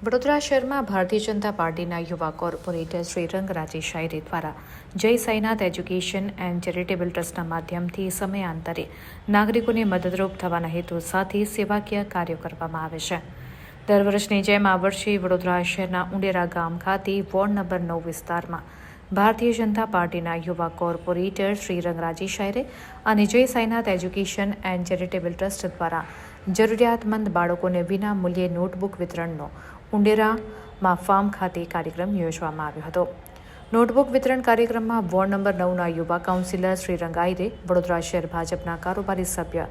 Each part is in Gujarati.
વડોદરા શહેરમાં ભારતીય જનતા પાર્ટીના યુવા કોર્પોરેટર શ્રી રંગરાજે શાયરે દ્વારા જય સાઈનાથ એજ્યુકેશન એન્ડ ચેરિટેબલ ટ્રસ્ટના માધ્યમથી સમયાંતરે નાગરિકોને મદદરૂપ થવાના હેતુ સાથે સેવાકીય કાર્યો કરવામાં આવે છે. દર વર્ષની જેમ આ વર્ષે વડોદરા શહેરના ઉંડેરા ગામ ખાતે વોર્ડ નંબર નવ વિસ્તારમાં ભારતીય જનતા પાર્ટીના યુવા કોર્પોરેટર શ્રી રંગરાજી શાયરે અને Jai Sainath education and charitable trust દ્વારા જરૂરિયાતમંદ બાળકોને વિના મૂલ્યે નોટબુક વિતરણનો ઉંડેરામાં ફાર્મ ખાતે કાર્યક્રમ યોજવામાં આવ્યો હતો. નોટબુક વિતરણ કાર્યક્રમમાં વોર્ડ નંબર નવના યુવા કાઉન્સિલર શ્રી રંગાઈરે, વડોદરા શહેર ભાજપના કારોબારી સભ્ય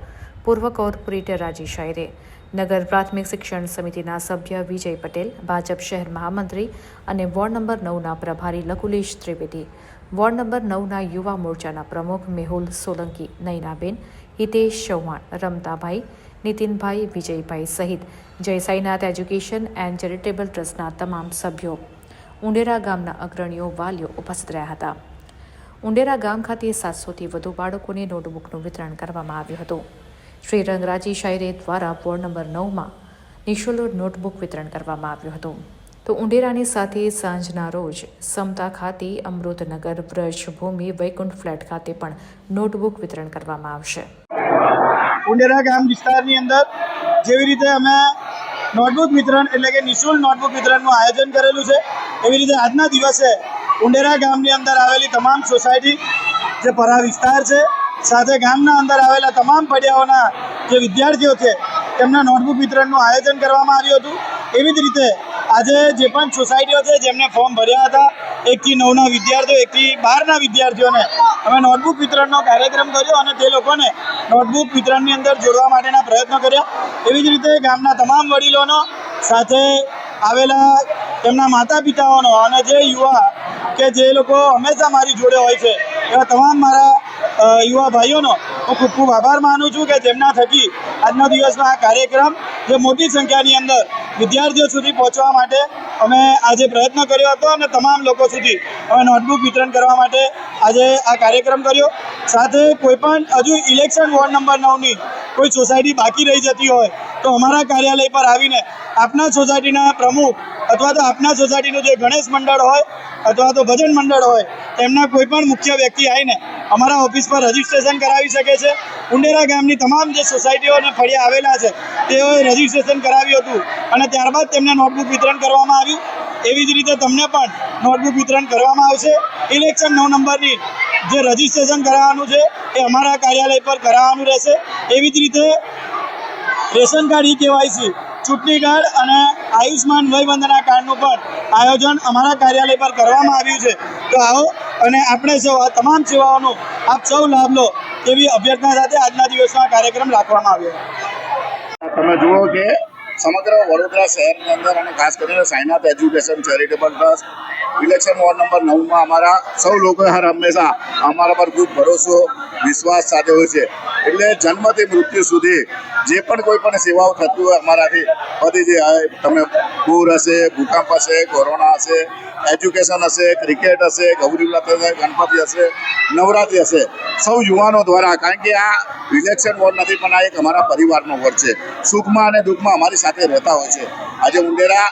પૂર્વ કોર્પોરેટર રાજી શાયરે નગર પ્રાથમિક શિક્ષણ સમિતિના સભ્ય વિજય પટેલ, ભાજપ શહેર મહામંત્રી અને વોર્ડ નંબર નવના પ્રભારી લકુલેશ ત્રિવેદી, વોર્ડ નંબર નવના યુવા મોરચાના પ્રમુખ મેહુલ સોલંકી નૈનાબેન હિતેશ ચૌહાણ, રમતાભાઈ નીતિનભાઈ, વિજયભાઈ સહિત જય સાઈનાથ એજ્યુકેશન એન્ડ ચેરિટેબલ ટ્રસ્ટના તમામ સભ્યો. ઉંડેરા ગામના અગ્રણીઓ વાલીઓ ઉપસ્થિત રહ્યા હતા. ઉંડેરા ગામ ખાતે સાતસોથી વધુ બાળકોને નોટબુકનું વિતરણ કરવામાં આવ્યું હતું. શ્રી રંગરાજી શાયરે દ્વારા વોર્ડ નંબર નવમાં નિઃશુલ્ક નોટબુક વિતરણ કરવામાં આવ્યું હતું. તો ઉંડેરાની સાથે સાંજના રોજ સમતા ખાતે અમૃતનગર બ્રજભૂમિ વૈકુંઠ ફ્લેટ ખાતે પણ નોટબુક વિતરણ કરવામાં આવશે. ઉંડેરા ગામ વિસ્તારની અંદર જેવી રીતે અમે નોટબુક વિતરણ એટલે કે નિઃશુલ્ક નોટબુક વિતરણનું આયોજન કરેલું છે, એવી રીતે આજના દિવસે ઉંડેરા ગામની અંદર આવેલી તમામ સોસાયટી, જે પરા વિસ્તાર છે, સાથે ગામના અંદર આવેલા તમામ પડિયાઓના જે વિદ્યાર્થીઓ છે, તેમના નોટબુક વિતરણનું આયોજન કરવામાં આવ્યું હતું. એવી જ રીતે આજે જે પણ સોસાયટીઓ છે, જેમને ફોર્મ ભર્યા હતા, એકથી નવના વિદ્યાર્થીઓ, એકથી બારના વિદ્યાર્થીઓને અમે નોટબુક વિતરણનો કાર્યક્રમ કર્યો અને તે લોકોને નોટબુક વિતરણની અંદર જોડવા માટેના પ્રયત્નો કર્યા. એવી જ રીતે ગામના તમામ વડીલોનો સાથે આવેલા તેમના માતા પિતાઓનો અને જે યુવા કે જે લોકો હંમેશા મારી જોડે હોય છે, એવા તમામ મારા યુવા ભાઈઓનો હું ખૂબ ખૂબ આભાર માનું છું કે જેમના થકી આજનો દિવસનો આ કાર્યક્રમ જે મોટી સંખ્યાની અંદર વિદ્યાર્થીઓ સુધી પહોંચવા માટે અમે આજે પ્રયત્ન કર્યો હતો અને તમામ લોકો સુધી અમે નોટબુક વિતરણ કરવા માટે આજે આ કાર્યક્રમ કર્યો. સાથે કોઈપણ હજુ ઇલેક્શન વોર્ડ નંબર નવની કોઈ સોસાયટી બાકી રહી જતી હોય તો અમારા કાર્યાલય પર આવીને આપના સોસાયટીના પ્રમુખ અથવા તો આપના સોસાયટીનું જે ગણેશ મંડળ હોય અથવા તો ભજન મંડળ હોય એમના કોઈ પણ મુખ્ય વ્યક્તિ આવીને અમારા ઓફિસ પર રજીસ્ટ્રેશન કરાવી શકે છે. ઉંડેરા ગામની તમામ જે સોસાયટીઓ અને ફળિયા આવેલા છે, તેઓએ રજીસ્ટ્રેશન કરાવ્યું હતું અને ત્યારબાદ તેમને નોટબુક વિતરણ કરવામાં આવ્યું. એવી જ રીતે તમને પણ નોટબુક વિતરણ કરવામાં આવશે. ઇલેક્શન નવ નંબરની જે રજીસ્ટ્રેશન કરાવવાનું છે, એ અમારા કાર્યાલય પર કરાવવાનું રહેશે. એવી જ રીતે રેશન કાર્ડ, ઈ કેવાયસી, ચૂંટણી કાર્ડ અને આયુષ્માન વયવંદના કાર્ડનું પણ આયોજન અમારા કાર્યાલય પર કરવામાં આવ્યું છે. તો આવો અને આપણે સૌ આ તમામ સેવાઓનો આપ સૌ લાભ લો તેવી અભ્યર્થના સાથે આજના દિવસમાં કાર્યક્રમ રાખવામાં આવ્યો. તમે જુઓ કે સમગ્ર વડોદરા શહેરની અંદર અને ખાસ કરીને Sainath education charitable trust, election ward number નવમાં અમારા સૌ લોકો હર હંમેશા અમારા પર ખૂબ ભરોસો, વિશ્વાસ સાથે હોય છે. એટલે જન્મથી મૃત્યુ સુધી જે પણ કોઈ પણ સેવાઓ થતી હોય અમારાથી, બધી જે તમે પૂર હશે, ભૂકંપ હશે, કોરોના હશે, એજ્યુકેશન હશે, ક્રિકેટ હશે ગૌરી વ્રત હશે ગણપતિ હશે, નવરાત્રિ હશે, સૌ યુવાનો દ્વારા, કારણ કે આ ઇલેક્શન વોર્ડ નથી, પણ આ એક અમારા પરિવારનો વોર્ડ છે. સુખમાં અને દુઃખમાં અમારી સાથે રહેતા હોય છે. આજે ઉંડેરા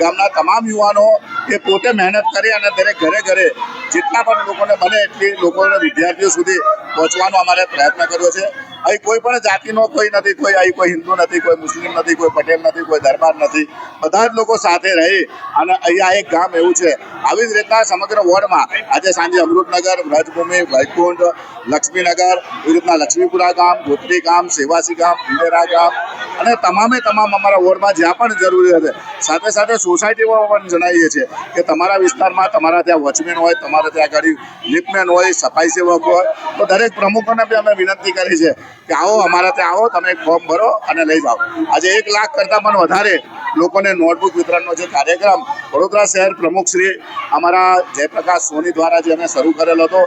ગામના તમામ યુવાનો એ પોતે મહેનત કરી અને દરેક ઘરે ઘરે જેટલા પણ લોકોને બને એટલી લોકોને વિદ્યાર્થીઓ સુધી પહોંચવાનો અમારે પ્રયત્ન કર્યો છે. અહીં કોઈ પણ જાતિનો કોઈ નથી, કોઈ અહીં કોઈ હિન્દુ નથી, કોઈ મુસ્લિમ નથી, કોઈ પટેલ નથી, કોઈ દરબાર નથી. બધા જ લોકો સાથે રહી અને અહીંયા એક ગામ એવું છે. આવી જ રીતના સમગ્ર વોર્ડમાં આજે સાંજે અમૃતનગર, વ્રજભૂમિ, વૈકુંઠ, લક્ષ્મીનગર, એવી રીતના લક્ષ્મીપુરા ગામ, ગોત્રી ગામ, સેવાસી ગામ ઉમેરા ગામ અને તમામે તમામ અમારા વોર્ડમાં જ્યાં પણ જરૂરી હશે. સાથે સાથે સોસાયટીમાં પણ જણાવીએ છીએ કે તમારા વિસ્તારમાં તમારા ત્યાં વોચમેન હોય, તમારા ત્યાં આગળ લિફ્ટમેન હોય, સફાઈ સેવક હોય, તો દરેક પ્રમુખોને બી અમે વિનંતી કરી છે કે આવો, અમારા ત્યાં આવો, તમે ફોર્મ ભરો અને લઈ જાઓ. આજે એક લાખ કરતાં પણ વધારે લોકોને નોટબુક વિતરણનો જે કાર્યક્રમ, વડોદરા શહેર પ્રમુખ શ્રી અમારા જયપ્રકાશ સોની દ્વારા જે અમે શરૂ કરેલો હતો,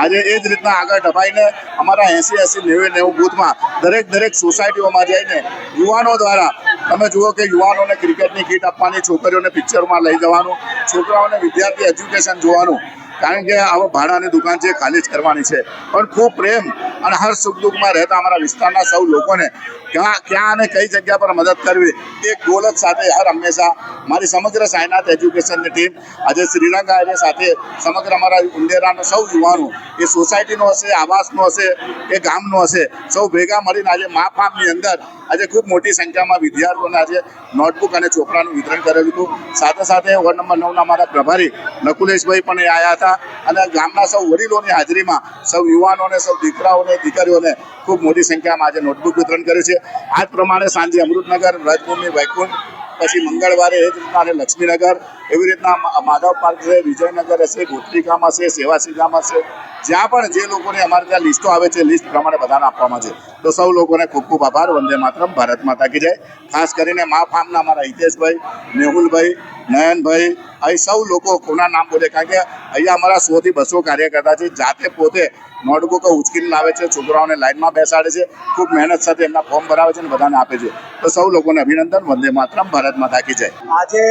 આજે એ જ રીતના આગળ ઢપાઈને અમારા એંસી એંસી નેવું નેવું બૂથમાં દરેક દરેક સોસાયટીઓમાં જઈને યુવાનો દ્વારા, તમે જુઓ કે યુવાનોને ક્રિકેટની કીટ આપવાની, છોકરીઓને પિક્ચરમાં લઈ જવાનું, છોકરાઓને વિદ્યાર્થી એજ્યુકેશન જોવાનું કારણ કે આવા ભાડાની દુકાન છે, ખાલી જ કરવાની છે. પણ ખૂબ પ્રેમ અને હર સુખ દુઃખમાં રહેતા અમારા વિસ્તારના સૌ લોકોને ક્યાં ક્યાં અને કઈ જગ્યા પર મદદ કરવી એ ગોલક સાથે હર હંમેશા મારી સમગ્ર સાયનાથ એજ્યુકેશનની ટીમ, આજે શ્રીલંકા આવે સાથે સમગ્ર અમારા ઉંડેરાના સૌ યુવાનો, એ સોસાયટીનો હશે, આવાસનો હશે, એ ગામનો હશે, સૌ ભેગા મળીને આજે મા ફાર્મની અંદર આજે ખૂબ મોટી સંખ્યામાં વિદ્યાર્થીઓને આજે નોટબુક અને ચોપડાનું વિતરણ કરેલું હતું. સાથે સાથે વોર્ડ નંબર નવના અમારા પ્રભારી નકુલેશભાઈ પણ એ આવ્યા હતા. અને ગામના સૌ વડીલોની હાજરીમાં સૌ યુવાનોને, સૌ દીકરાઓને, દીકરીઓને ખૂબ મોટી સંખ્યામાં આજે નોટબુક વિતરણ કર્યું છે. આ જ પ્રમાણે સાંજે અમૃતનગર વ્રજભૂમિ વૈકુંઠ, પછી મંગળવારે એ જ રીતના લક્ષ્મીનગર એવી રીતના માધવ પાર્ક છે, વિજયનગર હશે ગોત્રી ગામ હશે સેવાસી ગામ હશે જ્યાં પણ જે લોકોને અમારે ત્યાં લિસ્ટો આવે છે, લિસ્ટ પ્રમાણે બધાને આપવામાં છે. તો સૌ લોકોને ખૂબ ખૂબ આભાર. વંદે માતરમ. ભારત માતા કી જય. ખાસ કરીને મા ફાર્મના અમારા હિતેશભાઈ, મેહુલભાઈ, નયનભાઈ, અહીં સૌ લોકો કોના નામ બોલે. કારણ કે અહીંયા અમારા સોથી બસો કાર્યકર્તા છે. જાતે પોતે નોટબુક ઉચકીને લાવે છે, છોકરાઓને લાઈનમાં બેસાડે છે. ખૂબ મહેનત સાથે એમના ફોર્મ ભરાવે છે અને બધાને આપે છે. તો સૌ લોકોને અભિનંદન. વંદે માતરમ. ભારત માતા કી જય. આજે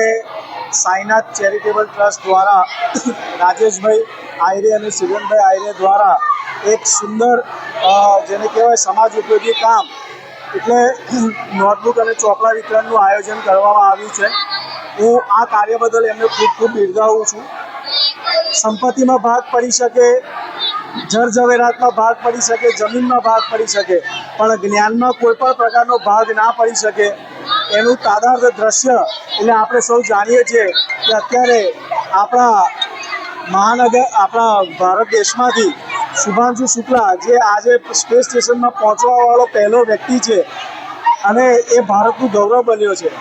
સાઈનાથ ચેરિટેબલ ટ્રસ્ટ દ્વારા રાજેશભાઈ આયરે અને સિરનભાઈ આયરે દ્વારા એક સુંદર જેને કહેવાય સમાજ ઉપયોગી કામ એટલે નોટબુક અને ચોપડા વિતરણનું આયોજન કરવામાં આવ્યું છે. હું આ કાર્ય બદલ એમને ખૂબ ખૂબ બિરદાવું છું. સંપત્તિમાં ભાગ પડી શકે જર ઝવેરાતમાં ભાગ પડી શકે, જમીનમાં ભાગ પડી શકે, પણ જ્ઞાનમાં કોઈ પણ પ્રકારનો ભાગ ના પડી શકે એનું તાદાર્થ દ્રશ્ય એટલે આપણે સૌ જાણીએ છીએ કે અત્યારે આપણા મહાનગર, આપણા ભારત દેશમાંથી શુભાંશુ શુક્લા જે આજે સ્પેસ સ્ટેશનમાં પહોંચવાવાળો પહેલો વ્યક્તિ છે અને એ ભારતનું ગૌરવ બન્યો છે.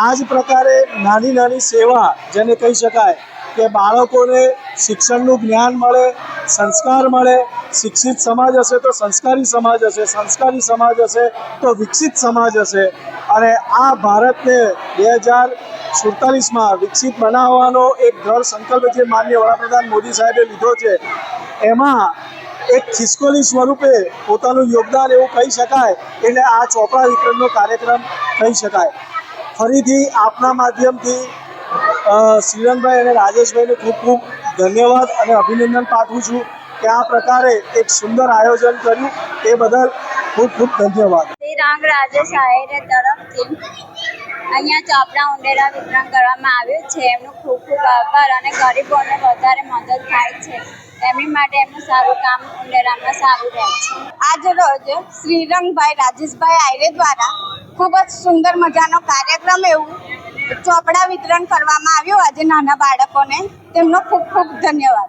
આ જ પ્રકારે નાની નાની સેવા જેને કહી શકાય કે બાળકોને શિક્ષણનું જ્ઞાન મળે, સંસ્કાર મળે, શિક્ષિત સમાજ હશે તો સંસ્કારી સમાજ હશે, સંસ્કારી સમાજ હશે તો વિકસિત સમાજ હશે અને આ ભારતને બે હજાર સુડતાલીસમાં વિકસિત બનાવવાનો એક દ્રઢ સંકલ્પ જે માનનીય વડાપ્રધાન મોદી સાહેબે લીધો છે, એમાં એક ખિસકોલી સ્વરૂપે પોતાનું યોગદાન એવું કહી શકાય એટલે આ ચોપડા વિતરણનો કાર્યક્રમ કહી શકાય. ફરીથી આપના માધ્યમથી શ્રીરંગભાઈ અને રાજેશભાઈને ખૂબ ખૂબ ધન્યવાદ અને અભિનંદન પાઠવું છું કે આ પ્રકારે એક સુંદર આયોજન કર્યું. એ બદલ ખૂબ ખૂબ ધન્યવાદ. શ્રી રાજ્ય રાજેશ તરફથી અહીંયા ચોપડા ઉંડેરા વિતરણ કરવામાં આવ્યું છે. એમનું ખૂબ ખૂબ આભાર અને ગરીબોને વધારે મદદ થાય છે. એમની માટે એમનું સારું કામ ઉંડેરામાં સારું રહે છે. આજ રોજ શ્રીરંગભાઈ રાજેશભાઈ આયરે દ્વારા ખૂબ જ સુંદર મજાનો કાર્યક્રમ એવું ચોપડા વિતરણ કરવામાં આવ્યું. આજે નાના બાળકોને તેમનો ખૂબ ખૂબ ધન્યવાદ.